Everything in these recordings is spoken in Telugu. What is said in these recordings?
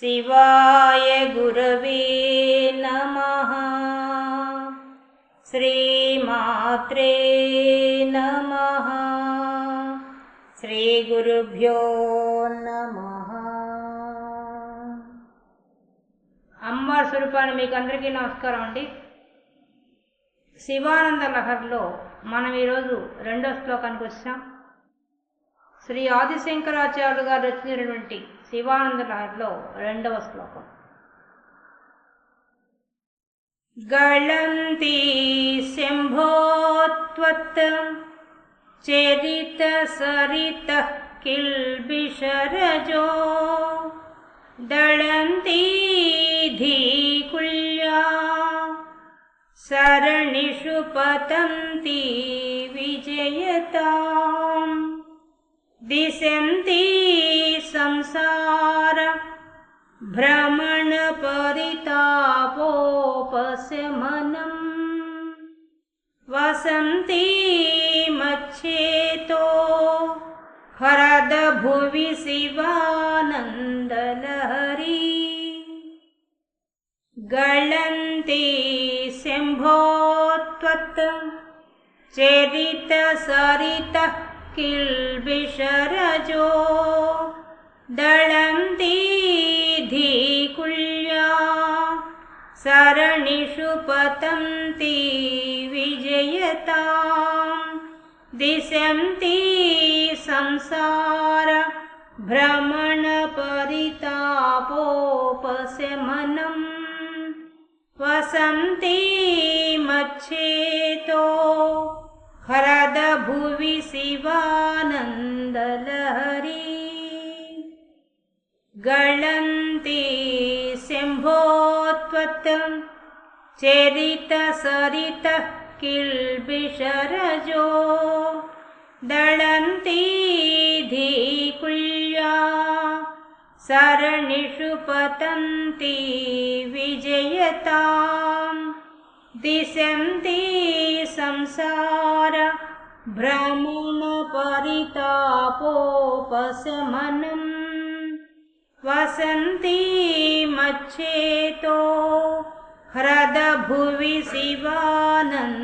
शिवाय गुरवे नमः श्रीमात्रे नमः శ్రీగురుభ్యో నమ అమ్మవారి స్వరూపాన్ని మీకు అందరికీ నమస్కారం అండి శివానంద లహర్లో మనం ఈరోజు రెండో శ్లోకానికి వచ్చాం శ్రీ ఆదిశంకరాచార్యులు గారు రచించినటువంటి శివానంద లహర్లో రెండవ శ్లోకం గళంతి శంభోత్వత్ చరిత సరిత కిల్బిషరజో దళంతి ధీకుల్యా సరణిషు పతంతి విజయతాం संसार। भ्रमणपरितापोपशमनम् वसन्तिमच्छेतो मच्छेतो। हरदभुवि शिवानन्दलहरी। गळन्ति शम्भोत्वत् चेदितसरितः किल्बिशरजो दलं धीकुल्या सरणिषु पतन्ति विजयतां। दिशन्ति संसार भ्रमणपरितापोपशमनम् वसन्ति मच्छेतो हरदभुवि शिवानन्दलहरी गणन्ति शम्भो चरितसरितः किल्बिषरजो। दळन्ती धीकुल्या। सरणिषु पतन्ति विजयतां दिशन्ति संसार भ्रमणपरितापोपशमनम् మచ్చేతో హ్రద భువి శివానందలహరి.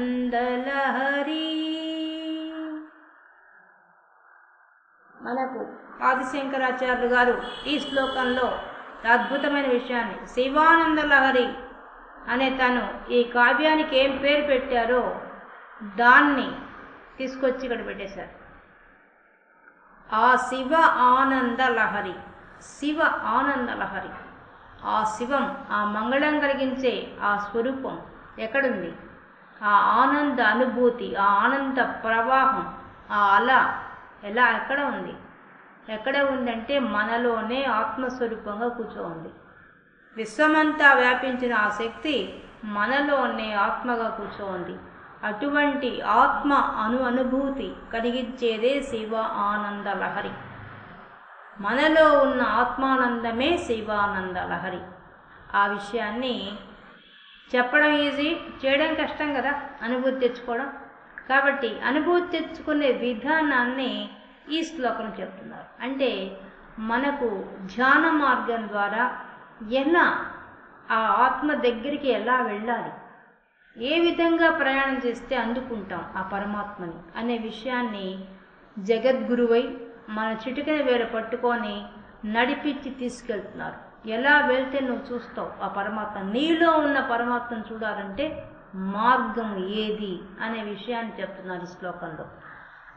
మనకు ఆదిశంకరాచార్యులు గారు ఈ శ్లోకంలో అద్భుతమైన విషయాన్ని శివానంద లహరి అనే తను ఈ కావ్యానికి ఏం పేరు పెట్టారో దాన్ని తీసుకొచ్చి ఇక్కడ పెట్టేశారు. ఆ శివ ఆనంద లహరి శివ ఆనంద లహరి. ఆ శివం ఆ మంగళం కలిగించే ఆ స్వరూపం ఎక్కడుంది? ఆ ఆనంద అనుభూతి ఆ ఆనంద ప్రవాహం ఆ అల ఎలా ఎక్కడ ఉంది? ఎక్కడ ఉందంటే మనలోనే ఆత్మస్వరూపంగా కూర్చోంది విశ్వమంతా వ్యాపించిన ఆ శక్తి మనలోనే ఆత్మగా కూర్చోంది అటువంటి ఆత్మ అను అనుభూతి కలిగించేదే శివ ఆనంద లహరి. మనలో ఉన్న ఆత్మానందమే శివానంద లహరి ఆ విషయాన్ని చెప్పడం ఈజీ చేయడం కష్టం కదా అనుభూతి తెచ్చుకోవడం. కాబట్టి అనుభూతి తెచ్చుకునే విధానాన్ని ఈ శ్లోకం చెప్తున్నారు. అంటే మనకు ధ్యాన మార్గం ద్వారా ఎలా ఆ ఆత్మ దగ్గరికి ఎలా వెళ్ళాలి ఏ విధంగా ప్రయాణం చేస్తే అందుకుంటాం ఆ పరమాత్మని అనే విషయాన్ని జగద్గురువై మన చిటికని వేలు పట్టుకొని నడిపించి తీసుకెళ్తున్నారు. ఎలా వెళ్తే నువ్వు చూస్తావు? ఆ పరమాత్మ నీలో ఉన్న పరమాత్మను చూడాలంటే మార్గం ఏది అనే విషయాన్ని చెప్తున్నారు ఈ శ్లోకంలో.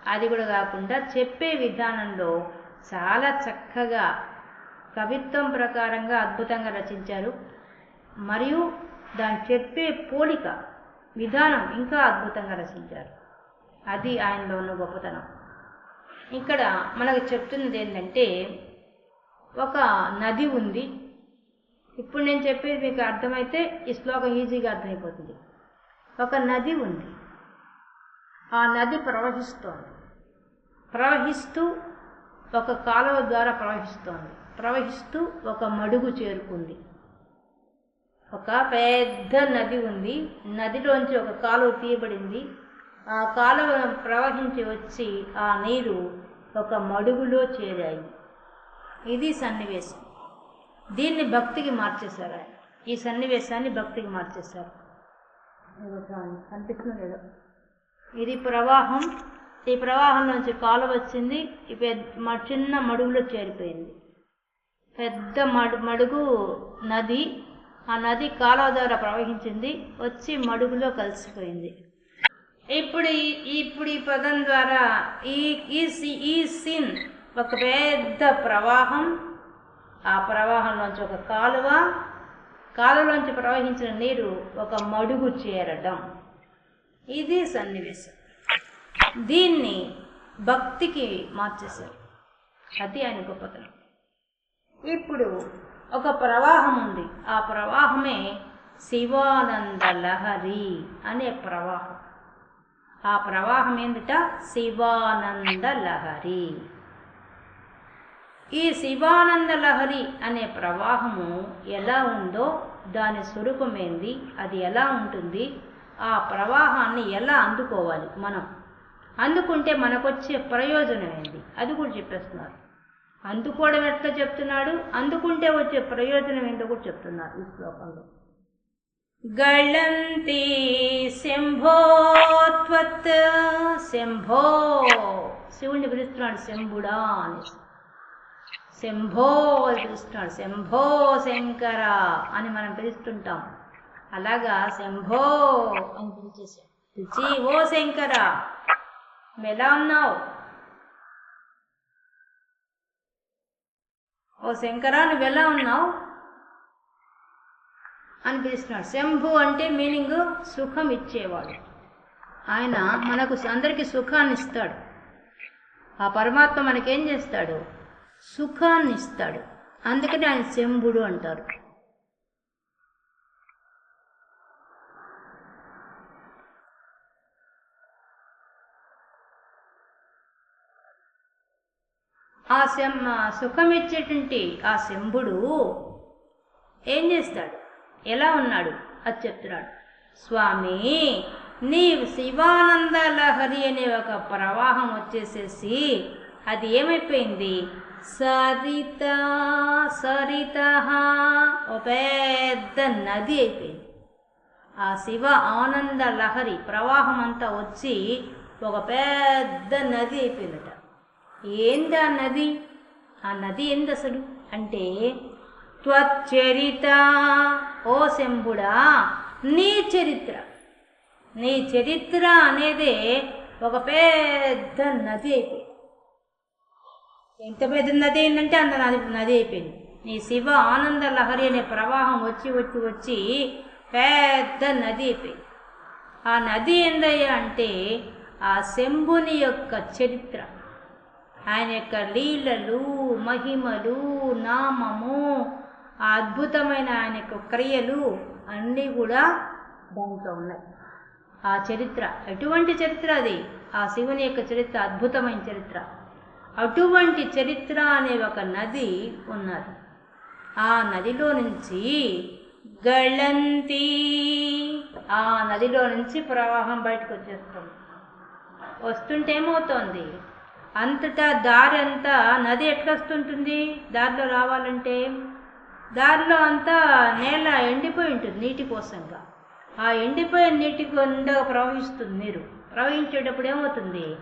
అది కూడా కాకుండా చెప్పే విధానంలో చాలా చక్కగా కవిత్వం ప్రకారంగా అద్భుతంగా రచించారు. మరియు దాన్ని చెప్పే పోలిక విధానం ఇంకా అద్భుతంగా రచించారు. అది ఆయనలో ఉన్న గొప్పతనం. ఇక్కడ మనకు చెప్తున్నది ఏంటంటే ఒక నది ఉంది. ఇప్పుడు నేను చెప్పేది మీకు అర్థమైతే ఈ శ్లోకం ఈజీగా అర్థమైపోతుంది. ఒక నది ఉంది. ఆ నది ప్రవహిస్తోంది. ప్రవహిస్తూ ఒక కాలువ ద్వారా ప్రవహిస్తోంది. ప్రవహిస్తూ ఒక మడుగు చేరుకుంది. ఒక పెద్ద నది ఉంది. నదిలోంచి ఒక కాలువ తీయబడింది. ఆ కాలువ ప్రవహించి వచ్చి ఆ నీరు ఒక మడుగులో చేరాయి. ఇది సన్నివేశం. దీన్ని భక్తికి మార్చేశారు ఆయన. ఈ సన్నివేశాన్ని భక్తికి మార్చేశారు. కనిపిస్తుందో లేదో ఇది ప్రవాహం. ఈ ప్రవాహం నుంచి కాలువ వచ్చింది. పెద్ద చిన్న మడుగులో చేరిపోయింది. పెద్ద మడు మడుగు నది. ఆ నది కాలువ ద్వారా ప్రవహించింది. వచ్చి మడుగులో కలిసిపోయింది. ఇప్పుడు ఈ- ఇప్పుడు ఈ పదం ద్వారా ఈ ఈ సి- ఈ సీన్ ఒక పెద్ద ప్రవాహం. ఆ ప్రవాహంలోంచి ఒక కాలువ. కాలువలోంచి ప్రవహించిన నీరు ఒక మడుగు చేరడం. ఇది సన్నివేశం. దీన్ని భక్తికి మార్చేశారు. అది ఆయన గొప్పతనం. ఇప్పుడు ఒక ప్రవాహం ఉంది. ఆ ప్రవాహమే శివానంద లహరి అనే ప్రవాహం. ఆ ప్రవాహం ఏమిట శివానంద లహరి. ఈ శివానంద లహరి అనే ప్రవాహము ఎలా ఉందో దాని స్వరూపం ఏంది అది ఎలా ఉంటుంది ఆ ప్రవాహాన్ని ఎలా అందుకోవాలి మనం? అందుకుంటే మనకొచ్చే ప్రయోజనం ఏంది? అది కూడా చెప్పేస్తున్నారు. అందుకోవడం ఎట్లా చెప్తున్నాడు? అందుకుంటే వచ్చే ప్రయోజనం ఏంటో కూడా చెప్తున్నారు ఈ శ్లోకంలో. గళంతి శంభోత్వత్ శంభో. శివుణ్ణి పిలుస్తున్నాడు శంభుడా అని. శంభో అని పిలుస్తున్నాడు. శంభో శంకర అని మనం పిలుస్తుంటాం. అలాగా శంభో అని పిలిచేసాం పిలిచి ఓ శంకర ఎలా ఉన్నావు? ఓ శంకర నువ్వు ఎలా ఉన్నావు? అని పిలుస్తున్నాడు శంభు అంటే మీనింగ్ సుఖం ఇచ్చేవాడు. ఆయన మనకు అందరికీ సుఖాన్ని ఇస్తాడు. ఆ పరమాత్మ మనకేం చేస్తాడు? సుఖాన్ని ఇస్తాడు. అందుకని ఆయన శంభుడు అంటారు. ఆ శం సుఖం ఇచ్చేటువంటి ఆ శంభుడు ఏం చేస్తాడు? ఎలా ఉన్నాడు? అది చెప్తున్నాడు. స్వామి నీ శివానంద లహరి అనే ఒక ప్రవాహం వచ్చేసేసి అది ఏమైపోయింది? సరిత సరిత ఒక పెద్ద నది అయిపోయింది. ఆ శివ ఆనంద లహరి ప్రవాహం అంతా వచ్చి ఒక పెద్ద నది అయిపోయిందట. ఏంది ఆ నది? ఆ నది ఏంది అసలు? అంటే త్వచ్చరిత ఓ శంభుడా నీ చరిత్ర. నీ చరిత్ర అనేదే ఒక పెద్ద నది అయిపోయింది. ఎంత పెద్ద నది అయిందంటే అంత నది నది అయిపోయింది. నీ శివ ఆనంద లహరి అనే ప్రవాహం వచ్చి వచ్చి వచ్చి పెద్ద నది అయిపోయింది. ఆ నది ఏందయ్యా అంటే ఆ శంభుని యొక్క చరిత్ర. ఆయన యొక్క లీలలు మహిమలు నామము ఆ అద్భుతమైన ఆయన యొక్క క్రియలు అన్నీ కూడా దాంట్లో ఉన్నాయి. ఆ చరిత్ర ఎటువంటి చరిత్ర అది? ఆ శివుని యొక్క చరిత్ర అద్భుతమైన చరిత్ర. అటువంటి చరిత్ర అనే ఒక నది ఉన్నది ఆ నదిలో నుంచి గళంతి ఆ నదిలో నుంచి ప్రవాహం బయటకు వచ్చేస్తుంది. వస్తుంటే ఏమవుతోంది? అంతటా దారి అంతా నది ఎట్లా వస్తుంటుంది? దారిలో రావాలంటే దారిలో అంతా నేల ఎండిపోయి ఉంటుంది నీటి కోసంగా. ఆ ఎండిపోయిన నీటి గుండా ప్రవహిస్తుంది నీరు. ప్రవహించేటప్పుడు ఏమవుతుంది?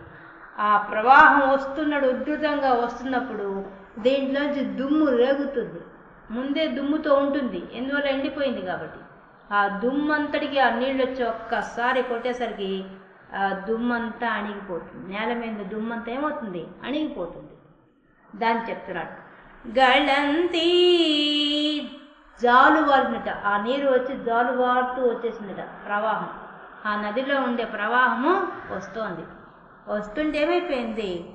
ఆ ప్రవాహం వస్తున్నాడు ఉధృతంగా వస్తున్నప్పుడు దీంట్లోంచి దుమ్ము రేగుతుంది. ముందే దుమ్ముతో ఉంటుంది ఎందువల్ల ఎండిపోయింది కాబట్టి. ఆ దుమ్మంతటికి ఆ నీళ్ళు వచ్చి ఒక్కసారి కొట్టేసరికి ఆ దుమ్మంతా అణిగిపోతుంది. నేల మీద దుమ్మంతా ఏమవుతుంది? అణిగిపోతుంది. దాన్ని చెప్తున్నాడు. గళంతి. జాలువారినట. ఆ నీరు వచ్చి జాలువారుతూ వచ్చేసిందట ప్రవాహం. ఆ నదిలో ఉండే ప్రవాహము వస్తోంది. వస్తుంటే ఏమైపోయింది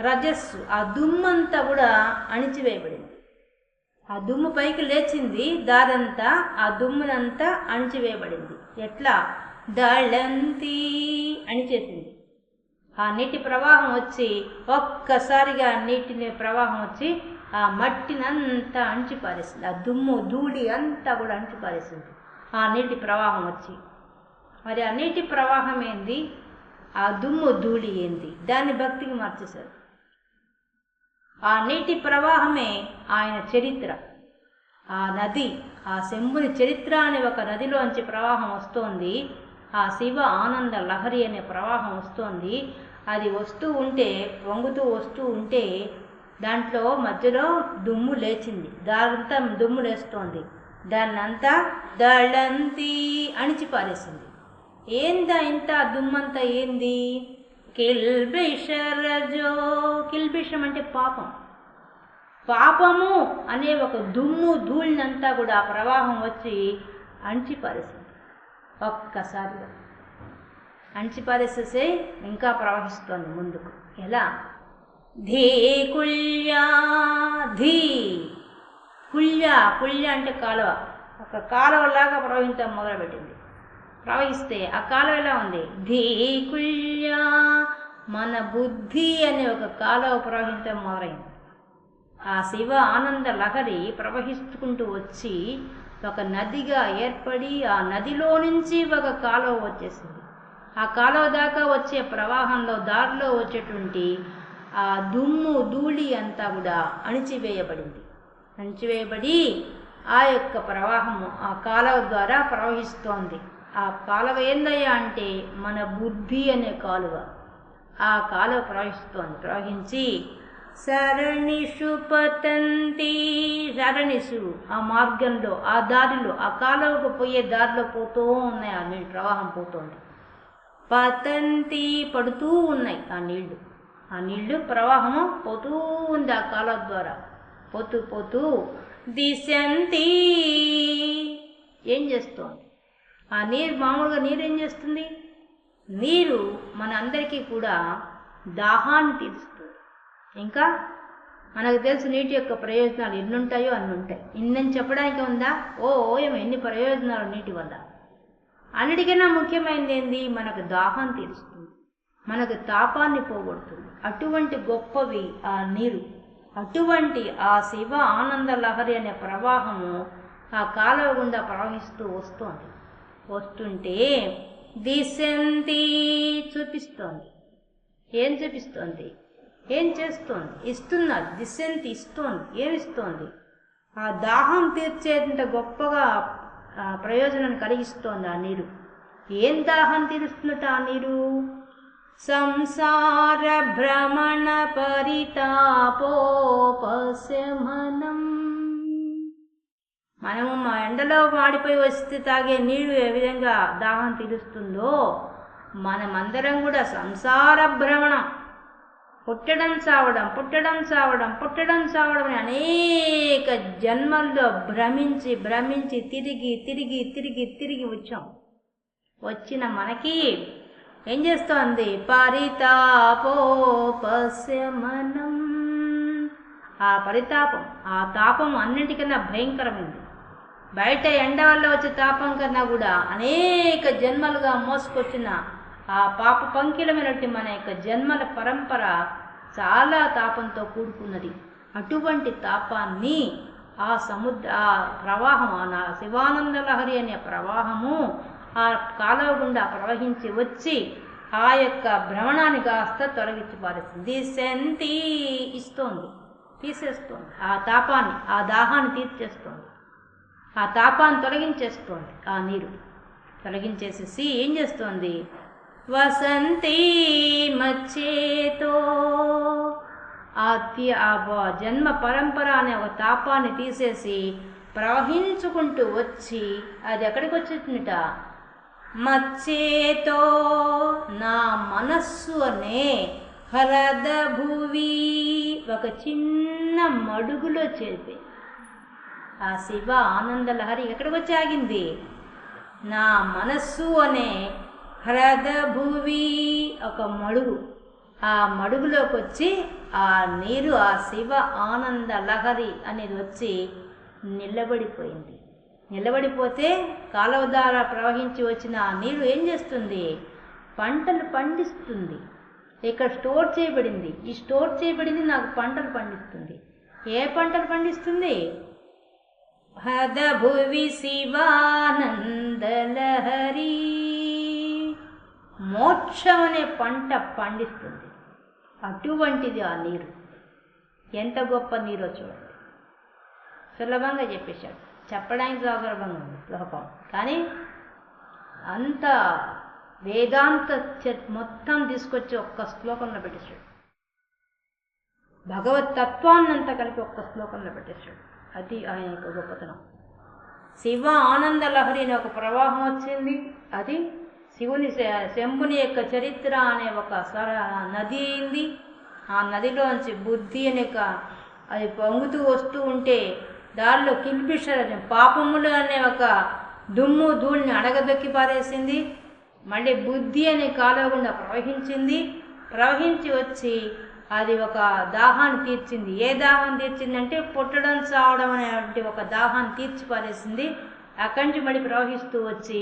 రజస్సు. ఆ దుమ్మంతా కూడా అణిచివేయబడింది. ఆ దుమ్ము పైకి లేచింది. దారంతా ఆ దుమ్మునంతా అణిచివేయబడింది. ఎట్లా? దళంతి అణిచేసింది. ఆ నీటి ప్రవాహం వచ్చి ఒక్కసారిగా నీటిని ప్రవాహం వచ్చి ఆ మట్టినంతా అణిచిపారేసింది ఆ దుమ్ము ధూళి అంతా కూడా అణిచిపారేసింది ఆ నీటి ప్రవాహం వచ్చి. మరి ఆ నీటి ప్రవాహం ఏంది? ఆ దుమ్ము ధూళి ఏంది? దాన్ని భక్తికి మార్చేశారు. ఆ నీటి ప్రవాహమే ఆయన చరిత్ర. ఆ నది ఆ శంభుని చరిత్ర అనే ఒక నదిలోంచి ప్రవాహం వస్తోంది. ఆ శివ ఆనంద లహరి అనే ప్రవాహం వస్తోంది. అది వస్తూ ఉంటే వంగుతూ వస్తూ ఉంటే దాంట్లో మధ్యలో దుమ్ము లేచింది. దారంతా దుమ్ము లేస్తోంది. దాన్నంతా దళంతి అణిచి పారేసింది. ఏందా ఇంత దుమ్మంతా ఏంది? కిల్బిషరజో. కిల్బిషం అంటే పాపం. పాపము అనే ఒక దుమ్ము ధూళినంతా కూడా ప్రవాహం వచ్చి అణిచిపారేసింది ఒక్కసారిగా. అణిచిపారేసేసే ఇంకా ప్రవహిస్తోంది ముందుకు. ఎలా? ధీ కుల్యా ధీ కుళ్య కుళ్య అంటే కాలువ. ఒక కాలువలాగా ప్రవహించడం మొదలుపెట్టింది. ప్రవహిస్తే ఆ కాలువ ఎలా ఉంది? ధీ కుల్య మన బుద్ధి అనే ఒక కాలువ ప్రవహించడం మొదలైంది. ఆ శివ ఆనంద లహరి ప్రవహిస్తుకుంటూ వచ్చి ఒక నదిగా ఏర్పడి ఆ నదిలో నుంచి ఒక కాలువ వచ్చేసింది. ఆ కాలువ దాకా వచ్చే ప్రవాహంలో దారిలో వచ్చేటువంటి ఆ దుమ్ము ధూళి అంతా కూడా అణిచివేయబడింది. అణిచివేయబడి ఆ యొక్క ప్రవాహము ఆ కాలువ ద్వారా ప్రవహిస్తోంది. ఆ కాలువ ఏందయ్యా అంటే మన బుద్ధి అనే కాలువ. ఆ కాలువ ప్రవహిస్తోంది. ప్రవహించి సరణిషు పతంతి సరణిషు ఆ మార్గంలో ఆ దారిలో ఆ కాలువకు పోయే దారిలో పోతూ ఉన్నాయి ఆ ప్రవాహం పోతోంది. పతంతి పడుతూ ఉన్నాయి ఆ నీళ్ళు. ఆ నీళ్ళు ప్రవాహము పోతూ ఉంది ఆ కాల ద్వారా. పోతూ పోతూ దిశంతి. ఏం చేస్తోంది? ఆ నీరు మామూలుగా నీరు ఏం చేస్తుంది? నీరు మన అందరికీ కూడా దాహాన్ని తీరుస్తుంది. ఇంకా మనకు తెలుసు నీటి యొక్క ప్రయోజనాలు ఎన్నుంటాయో అన్నుంటాయి. ఉంటాయి ఇన్నని చెప్పడానికి ఉందా? ఓ ఏమో ఎన్ని ప్రయోజనాలు నీటి వల్ల? అన్నిటికన్నా ముఖ్యమైనది ఏంది? మనకు దాహం తీరుస్తుంది. మనకు తాపాన్ని పోగొడుతుంది. అటువంటి గొప్పవి ఆ నీరు. అటువంటి ఆ శివ ఆనంద లహరి అనే ప్రవాహము ఆ కాలువ గుండా ప్రవహిస్తూ వస్తోంది. వస్తుంటే దిశంతి చూపిస్తోంది. ఏం చూపిస్తోంది? ఏం చేస్తోంది? ఇస్తున్నది దిశంతి ఇస్తోంది. ఏమిస్తోంది ఆ దాహం తీర్చేంత గొప్పగా ప్రయోజనం కలిగిస్తోంది ఆ నీరు? ఏం దాహం తీరుస్తున్నట ఆ నీరు? సంసార భ్రమణ పరితాపోపశమనం. మనము మా ఎండలో మాడిపోయి వస్తే తాగే నీరు ఏ విధంగా దాహం తీరుస్తుందో మనమందరం కూడా సంసార భ్రమణం. పుట్టడం చావడం పుట్టడం చావడం పుట్టడం చావడం అని అనేక జన్మల్లో భ్రమించి భ్రమించి తిరిగి తిరిగి తిరిగి తిరిగి వచ్చాం. వచ్చిన మనకి ఏం చేస్తోంది? పరితాపోపశమనం. ఆ పరితాపం ఆ తాపం అన్నిటికన్నా భయంకరమైంది. బయట ఎండ వల్ల వచ్చే తాపం కన్నా కూడా అనేక జన్మలుగా మోసుకొచ్చిన ఆ పాప పంకిలమైనటువంటి మన యొక్క జన్మల పరంపర చాలా తాపంతో కూడుకున్నది. అటువంటి తాపాన్ని ఆ సముద్ర ఆ ప్రవాహం ఆ నా శివానంద లహరి అనే ప్రవాహము ఆ కాలువ గుండా ప్రవహించి వచ్చి ఆ యొక్క భ్రమణాన్ని కాస్త తొలగించి పారేస్తుంది సెంతి ఇస్తోంది తీసేస్తోంది. ఆ తాపాన్ని ఆ దాహాన్ని తీర్చేస్తోంది. ఆ తాపాన్ని తొలగించేస్తోంది ఆ నీరు. తొలగించేసేసి ఏం చేస్తోంది? వసంతీ మచ్చేతో. ఆ ఆ జన్మ పరంపర అనే ఒక తాపాన్ని తీసేసి ప్రవహించుకుంటూ వచ్చి అది ఎక్కడికి వచ్చిందట? మచ్చేతో నా మనస్సు అనే హరద భూవి ఒక చిన్న మడుగులో చేరిపోయి ఆ శివ ఆనంద లహరి ఎక్కడికి వచ్చి ఆగింది? నా మనస్సు అనే హ్రద భూవి ఒక మడుగు. ఆ మడుగులోకి వచ్చి ఆ నీరు ఆ శివ ఆనంద లహరి అనేది వచ్చి నిలబడిపోయింది. నిలబడిపోతే కాలువ ద్వారా ప్రవహించి వచ్చిన ఆ నీరు ఏం చేస్తుంది? పంటలు పండిస్తుంది. ఇక్కడ స్టోర్ చేయబడింది. ఈ స్టోర్ చేయబడింది నాకు పంటలు పండిస్తుంది. ఏ పంటలు పండిస్తుంది? హదభువి శివానందలహరి మోక్షం అనే పంట పండిస్తుంది. అటువంటిది ఆ నీరు. ఎంత గొప్ప నీరో చూడండి. సులభంగా చెప్పేశాడు. చెప్పడానికి సౌలభంగా ఉంది లోపం. కానీ అంత వేదాంత మొత్తం తీసుకొచ్చి ఒక్క శ్లోకంలో పెట్టేశాడు. భగవత్ తత్వాన్నంతా కలిపి ఒక్క శ్లోకంలో పెట్టేశాడు. అది ఆయన యొక్క గొప్పతనం. శివ ఆనంద లహరి అనే ఒక ప్రవాహం వచ్చింది. అది శివుని శ- శంభుని యొక్క చరిత్ర అనే ఒక సర నది అయింది ఆ నదిలోంచి బుద్ధి అనే ఒక అది పొంగుతూ వస్తూ ఉంటే దారిలో కింగ్ఫిషర్ అనే పాపములు అనే ఒక దుమ్ము ధూళిని అడగదొక్కి పారేసింది. మళ్ళీ బుద్ధి అనే కాలువ గుండా ప్రవహించింది. ప్రవహించి వచ్చి అది ఒక దాహాన్ని తీర్చింది. ఏ దాహం తీర్చిందంటే పుట్టడం చావడం అనేటువంటి ఒక దాహాన్ని తీర్చి పారేసింది అక్కడి నుంచి మళ్ళీ ప్రవహిస్తూ వచ్చి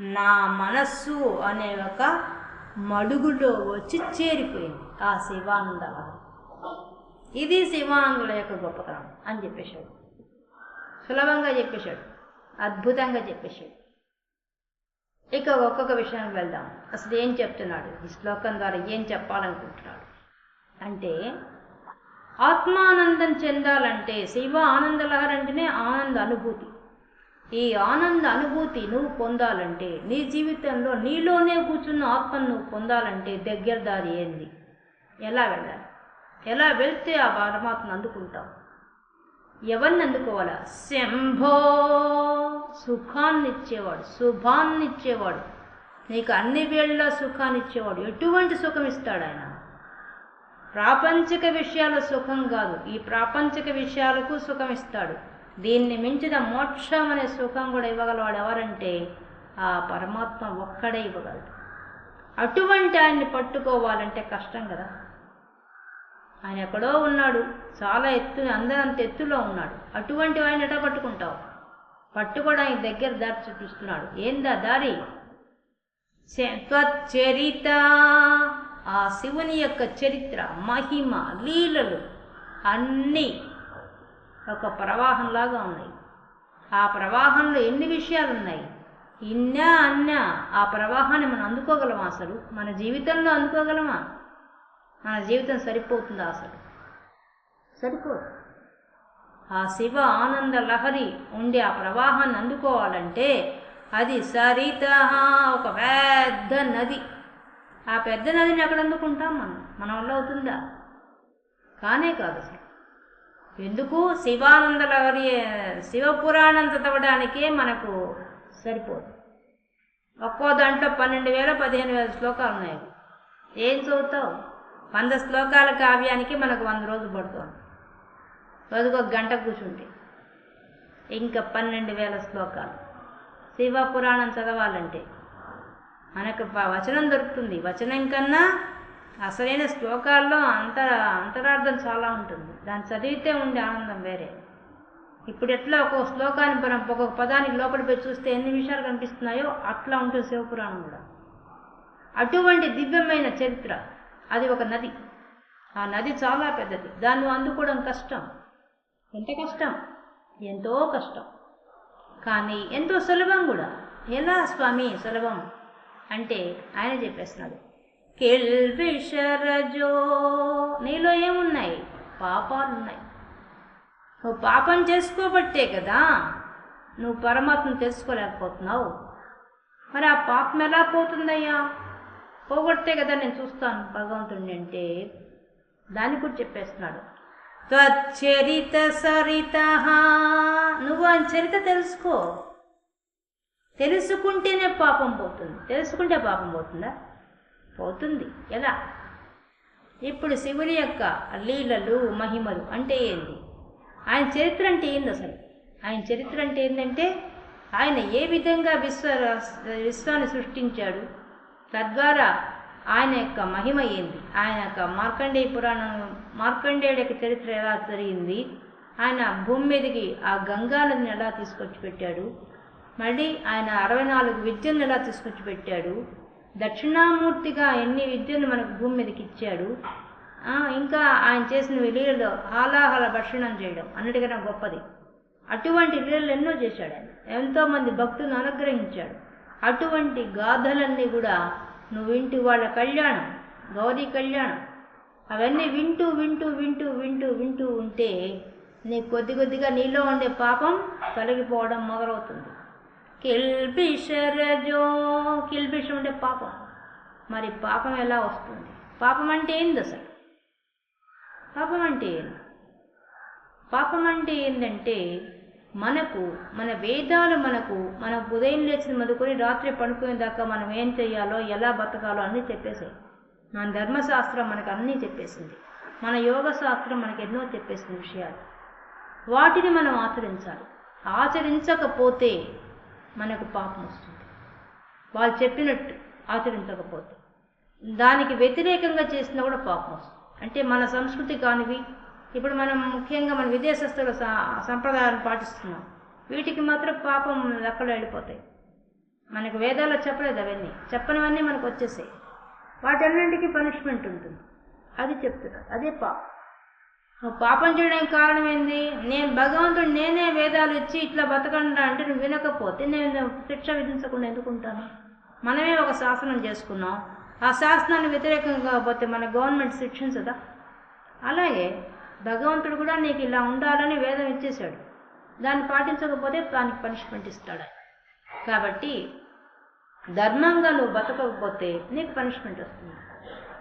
నా మనస్సు అనే ఒక మడుగులో వచ్చి చేరిపోయింది. ఆ శివానంద. ఇది శివానందుల యొక్క గొప్పతనం అని చెప్పేశాడు. సులభంగా చెప్పేశాడు. అద్భుతంగా చెప్పేశాడు. ఇక ఒక్కొక్క విషయానికి వెళ్దాం. అసలు ఏం చెప్తున్నాడు? ఈ శ్లోకం ద్వారా ఏం చెప్పాలనుకుంటున్నాడు? అంటే ఆత్మానందం చెందాలంటే శివ ఆనందలహరి అంటేనే ఆనంద అనుభూతి. ఈ ఆనంద అనుభూతి నువ్వు పొందాలంటే నీ జీవితంలో నీలోనే కూర్చున్న ఆత్మను నువ్వు పొందాలంటే దగ్గర దారి ఏంది? ఎలా వెళ్ళాలి? ఎలా వెళ్తే ఆ పరమాత్మను అందుకుంటావు? ఎవరిని అందుకోవాలా? శంభో! సుఖాన్నిచ్చేవాడు శుభాన్నిచ్చేవాడు. నీకు అన్ని వేళ్ళ సుఖాన్ని ఇచ్చేవాడు ఎటువంటి సుఖం ఇస్తాడు ఆయన? ప్రాపంచిక విషయాల సుఖం కాదు. ఈ ప్రాపంచిక విషయాలకు సుఖం ఇస్తాడు. దీన్ని మించిన మోక్షం అనే సుఖం కూడా ఇవ్వగలవాడు ఎవరంటే ఆ పరమాత్మ ఒక్కడే ఇవ్వగలడు. అటువంటి ఆయన్ని పట్టుకోవాలంటే కష్టం కదా. ఆయన ఎక్కడో ఉన్నాడు చాలా ఎత్తు అందరంత ఎత్తులో ఉన్నాడు. అటువంటి ఆయన ఎట పట్టుకుంటావు? పట్టుకోవడానికి దగ్గర దారి చూపిస్తున్నాడు. ఏందా దారి? చ- త్వచ్చరిత ఆ శివుని యొక్క చరిత్ర మహిమ లీలలు అన్నీ ఒక ప్రవాహంలాగా ఉన్నాయి. ఆ ప్రవాహంలో ఎన్ని విషయాలు ఉన్నాయి ఇన్నా అన్నా ఆ ప్రవాహాన్ని మనం అందుకోగలమా అసలు? మన జీవితంలో అందుకోగలమా? మన జీవితం సరిపోతుందా అసలు? సరిపోదు. ఆ శివ ఆనంద లహరి ఉండే ఆ ప్రవాహాన్ని అందుకోవాలంటే అది సరిత ఒక పెద్ద నది. ఆ పెద్ద నదిని ఎక్కడ అందుకుంటాం మనం? మన వల్ల అవుతుందా? కానే కాదు అసలు. ఎందుకు శివానంద శివపురాణం చదవడానికే మనకు సరిపోదు. ఒక్కో దాంట్లో పన్నెండు వేల పదిహేను వేల శ్లోకాలు ఉన్నాయి. ఏం చదువుతావు? వంద శ్లోకాల కావ్యానికి మనకు వంద రోజులు పడుతుంది. రోజుకు ఒక గంట కూర్చుంటే ఇంకా పన్నెండు వేల శ్లోకాలు. శివ పురాణం చదవాలంటే మనకు ప- వచనం దొరుకుతుంది. వచనం కన్నా అసలైన శ్లోకాల్లో అంతర అంతరార్థం చాలా ఉంటుంది. దాన్ని చదివితే ఉండే ఆనందం వేరే. ఇప్పుడు ఎట్లా ఒక్కొక్క శ్లోకాన్ని మనం ఒక్కొక్క పదానికి లోపల పోయి చూస్తే ఎన్ని విషయాలు కనిపిస్తున్నాయో అట్లా ఉంటుంది శివపురాణం కూడా. అటువంటి దివ్యమైన చరిత్ర. అది ఒక నది. ఆ నది చాలా పెద్దది. దాన్ని అందుకోవడం కష్టం. ఎంత కష్టం? ఎంతో కష్టం. కానీ ఎంతో సులభం కూడా. ఎలా స్వామి సులభం? అంటే ఆయన చెప్పేస్తున్నాడు. కెల్విషరజో. నీలో ఏమున్నాయి? పాపాలు ఉన్నాయి నువ్వు పాపం చేసుకోబట్టే కదా నువ్వు పరమాత్మను తెలుసుకోలేకపోతున్నావు. మరి ఆ పాపం ఎలా పోతుందయ్యా? పోగొట్టే కదా నేను చూస్తాను. భగవంతుడిని అంటే దాన్ని కూడా చెప్పేస్తున్నాడు. త్వచ్చరిత సరిత. నువ్వు ఆయన చరిత తెలుసుకో. తెలుసుకుంటేనే పాపం పోతుంది. తెలుసుకుంటే పాపం పోతుందా? పోతుంది. ఎలా? ఇప్పుడు శివుని యొక్క లీలలు మహిమలు అంటే ఏంది? ఆయన చరిత్ర అంటే ఏంది అసలు? ఆయన చరిత్ర అంటే ఏంటంటే ఆయన ఏ విధంగా విశ్వ విశ్వాన్ని సృష్టించాడు? తద్వారా ఆయన యొక్క మహిమ ఏంది? ఆయన యొక్క మార్కండేయ పురాణం మార్కండేయుడి యొక్క చరిత్ర ఎలా జరిగింది? ఆయన భూమి మీదకి ఆ గంగా నదిని ఎలా తీసుకొచ్చి పెట్టాడు మళ్ళీ ఆయన అరవై నాలుగు విద్యను ఎలా తీసుకొచ్చి పెట్టాడు దక్షిణామూర్తిగా ఎన్ని విద్యలు మనకు భూమి మీదకి ఇచ్చాడు ఇంకా ఆయన చేసిన లీలలో హాలాహల భక్షణం చేయడం అన్నిటికన్నా గొప్పది. అటువంటి లీలలు ఎన్నో చేశాడు ఆయన. ఎంతోమంది భక్తులను అనుగ్రహించాడు. అటువంటి గాథలన్నీ కూడా నువ్వు వింటూ వాళ్ళ కళ్యాణం గౌరీ కళ్యాణం అవన్నీ వింటూ వింటూ వింటూ వింటూ వింటూ ఉంటే నీ కొద్ది కొద్దిగా నీలో ఉండే పాపం తొలగిపోవడం మొదలవుతుంది. కిల్బిషరజో. కిల్బిషం అంటే పాపం. మరి పాపం ఎలా వస్తుంది? పాపం అంటే ఏంది అసలు? పాపం అంటే ఏంది పాపం అంటే ఏంటంటే మనకు మన వేదాలు మనకు మన ఉదయం లేచిన మొదలుకొని రాత్రి పడుకునే దాకా మనం ఏం చేయాలో ఎలా బతకాలో అన్నీ చెప్పేసాయి మన ధర్మశాస్త్రం మనకు అన్నీ చెప్పేసింది. మన యోగ శాస్త్రం మనకు ఎన్నో చెప్పేసిన విషయాలు. వాటిని మనం ఆచరించాలి. ఆచరించకపోతే మనకు పాపం వస్తుంది. వాళ్ళు చెప్పినట్టు ఆచరించకపోతే దానికి వ్యతిరేకంగా చేసినా కూడా పాపం వస్తుంది. అంటే మన సంస్కృతి కానివి ఇప్పుడు మనం ముఖ్యంగా మన విదేశస్తుల స- సంప్రదాయాలు పాటిస్తున్నాం. వీటికి మాత్రం పాపం లెక్కలు వెళ్ళిపోతాయి. మనకు వేదాల్లో చెప్పలేదు అవన్నీ. చెప్పనివన్నీ మనకు వచ్చేసాయి. వాటన్నింటికి పనిష్మెంట్ ఉంటుంది. అది చెప్తున్నారు. అదే పాపం. పాపం చేయడానికి కారణం ఏంది? నేను భగవంతుడు నేనే వేదాలు ఇచ్చి ఇట్లా బతకండా అంటే నువ్వు వినకపోతే నేను శిక్ష విధించకుండా ఎందుకుంటాను మనమే ఒక శాసనం చేసుకున్నాం. ఆ శాసనాన్ని వ్యతిరేకంగా కాకపోతే మన గవర్నమెంట్ శిక్షించదా? అలాగే భగవంతుడు కూడా నీకు ఇలా ఉండాలని వేదం ఇచ్చేశాడు. దాన్ని పాటించకపోతే దానికి పనిష్మెంట్ ఇస్తాడు. కాబట్టి ధర్మంగా నువ్వు బతకకపోతే నీకు పనిష్మెంట్ వస్తుంది.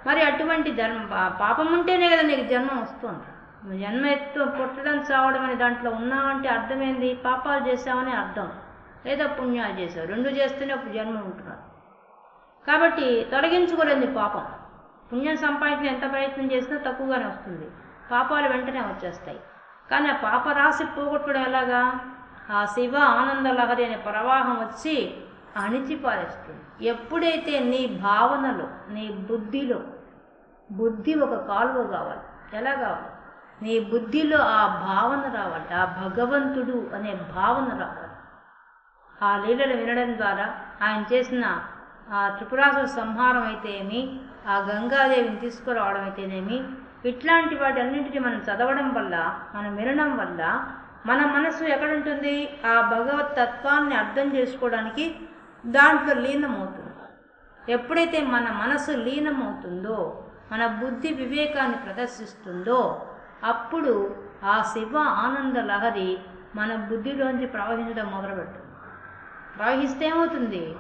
మరి అటువంటి ధర్మ పాపం ఉంటేనే కదా నీకు జన్మ వస్తుంది. జన్మ ఎత్తు పుట్టడం చావడం అనే దాంట్లో ఉన్నామంటే అర్థమైంది? పాపాలు చేసావని అర్థం. లేదా పుణ్యాలు చేసావు రెండు చేస్తేనే ఒక జన్మ ఉంటున్నారు కాబట్టి తొలగించుకోలేదు పాపం. పుణ్యం సంపాదించిన ఎంత ప్రయత్నం చేసినా తక్కువగానే వస్తుంది. పాపాలు వెంటనే వచ్చేస్తాయి. కానీ ఆ పాప రాసి పోగొట్టడం ఎలాగా? ఆ శివ ఆనంద లహరి అనే ప్రవాహం వచ్చి అణిచిపారేస్తుంది ఎప్పుడైతే నీ భావనలో నీ బుద్ధిలో బుద్ధి ఒక కాలువ కావాలి. ఎలా కావాలి? నీ బుద్ధిలో ఆ భావన రావాలి. ఆ భగవంతుడు అనే భావన రావాలి. ఆ లీలలు వినడం ద్వారా ఆయన చేసిన ఆ త్రిపురాసుర సంహారం అయితేనేమి ఆ గంగాదేవిని తీసుకురావడం అయితేనేమి ఇట్లాంటి వాటి అన్నింటినీ మనం చదవడం వల్ల మనం వినడం వల్ల మన మనసు ఎక్కడుంటుంది? ఆ భగవత్ తత్వాన్ని అర్థం చేసుకోవడానికి దాంట్లో లీనమవుతుంది. ఎప్పుడైతే మన మనసు లీనమవుతుందో మన బుద్ధి వివేకాన్ని ప్రదర్శిస్తుందో అప్పుడు ఆ శివ ఆనంద లహరి మన బుద్ధిలోంచి ప్రవహించడం మొదలుపెట్టుంది ప్రవహిస్తే ఏమవుతుంది?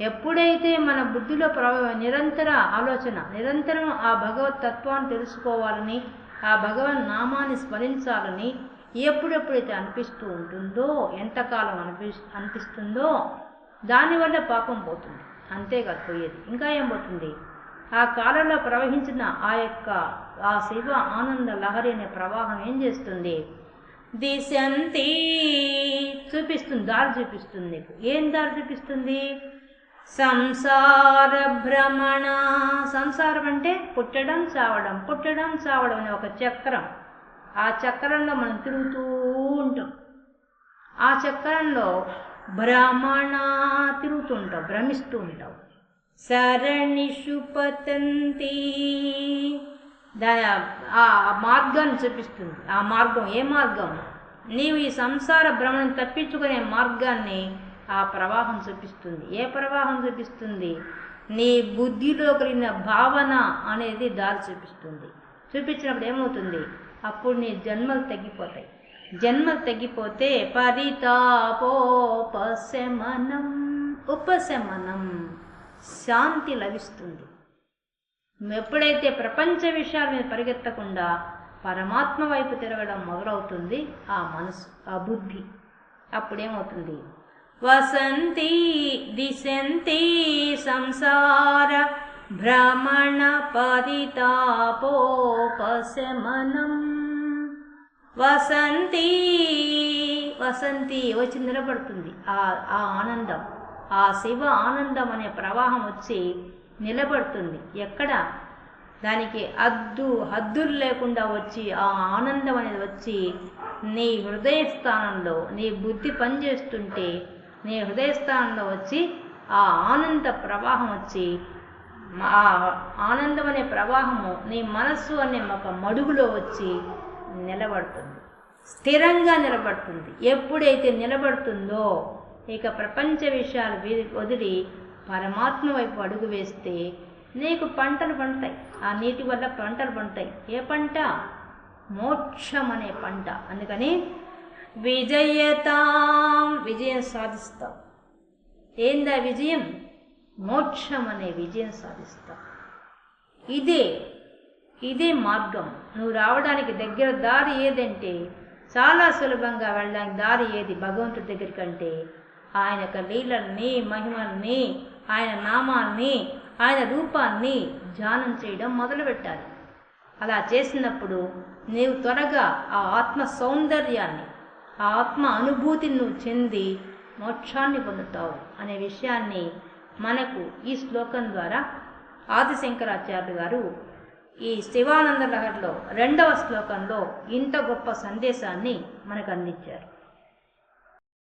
ఎప్పుడైతే మన బుద్ధిలో ప్రవ నిరంతర ఆలోచన నిరంతరం ఆ భగవత్ తత్వాన్ని తెలుసుకోవాలని ఆ భగవన్ నామాన్ని స్మరించాలని ఎప్పుడెప్పుడైతే అనిపిస్తూ ఉంటుందో ఎంతకాలం అనిపి అనిపిస్తుందో దానివల్ల పాపం పోతుంది. అంతేకాదు పోయేది. ఇంకా ఏం పోతుంది? ఆ కాలంలో ప్రవహించిన ఆ యొక్క ఆ శివ ఆనంద లహరి అనే ప్రవాహం ఏం చేస్తుంది? దిశంతి చూపిస్తుంది దారి చూపిస్తుంది నీకు. ఏం దారి చూపిస్తుంది? సంసార భ్రమణ. సంసారం అంటే పుట్టడం చావడం. పుట్టడం చావడం అనే ఒక చక్రం. ఆ చక్రంలో మనం తిరుగుతూ ఉంటాం. ఆ చక్రంలో భ్రమణ తిరుగుతూ ఉంటాం భ్రమిస్తూ ఉంటాం. సరణిషు పతంతి దాని ఆ మార్గాన్ని చూపిస్తుంది ఆ మార్గం ఏ మార్గం నీవు ఈ సంసార భ్రమణం తప్పించుకునే మార్గాన్ని ఆ ప్రవాహం చూపిస్తుంది ఏ ప్రవాహం చూపిస్తుంది నీ బుద్ధిలో కలిగిన భావన అనేది దారి చూపిస్తుంది చూపించినప్పుడు ఏమవుతుంది అప్పుడు నీ జన్మలు తగ్గిపోతాయి జన్మలు తగ్గిపోతే పరితాపోపశమనం ఉపశమనం శాంతి లభిస్తుంది. నువ్వు ఎప్పుడైతే ప్రపంచ విషయాల మీద పరిగెత్తకుండా పరమాత్మ వైపు తిరగడం మొదలవుతుంది ఆ మనసు ఆ బుద్ధి అప్పుడేమవుతుంది? వసంతి దిశంతి సంసార భ్రమణ పరితాపోపశమనం. వసంతి వసంతి వచ్చి నిలబడుతుంది ఆ ఆ ఆనందం. ఆ శివ ఆనందం అనే ప్రవాహం వచ్చి నిలబడుతుంది. ఎక్కడ? దానికి అద్దు హద్దులు లేకుండా వచ్చి ఆ ఆనందం అనేది వచ్చి నీ హృదయ స్థానంలో నీ బుద్ధి పనిచేస్తుంటే నీ హృదయ స్థానంలో వచ్చి ఆ ఆనంద ప్రవాహం వచ్చి ఆ ఆనందం అనే ప్రవాహము నీ మనస్సు అనే ఒక మడుగులో వచ్చి నిలబడుతుంది. స్థిరంగా నిలబడుతుంది. ఎప్పుడైతే నిలబడుతుందో ఇక ప్రపంచ విషయాలు వదిలి పరమాత్మ వైపు అడుగు వేస్తే నీకు పంటలు పండుతాయి. ఆ నీటి వల్ల పంటలు పండుతాయి. ఏ పంట? మోక్షం అనే పంట. అందుకని విజయతాం విజయం సాధిస్తాం. ఏందా విజయం? మోక్షం అనే విజయం సాధిస్తాం. ఇదే ఇదే మార్గం. నువ్వు రావడానికి దగ్గర దారి ఏదంటే చాలా సులభంగా వెళ్ళడానికి దారి ఏది? భగవంతుడి దగ్గర కంటే ఆయన యొక్క లీలల్ని మహిమల్ని ఆయన నామాల్ని ఆయన రూపాన్ని ధ్యానం చేయడం మొదలుపెట్టాలి అలా చేసినప్పుడు నీవు త్వరగా ఆ ఆత్మ సౌందర్యాన్ని ఆ ఆత్మ అనుభూతిని నువ్వు చెంది మోక్షాన్ని పొందుతావు అనే విషయాన్ని మనకు ఈ శ్లోకం ద్వారా ఆదిశంకరాచార్యులు గారు ఈ శివానంద లహర్లో రెండవ శ్లోకంలో ఇంత గొప్ప సందేశాన్ని మనకు అందించారు.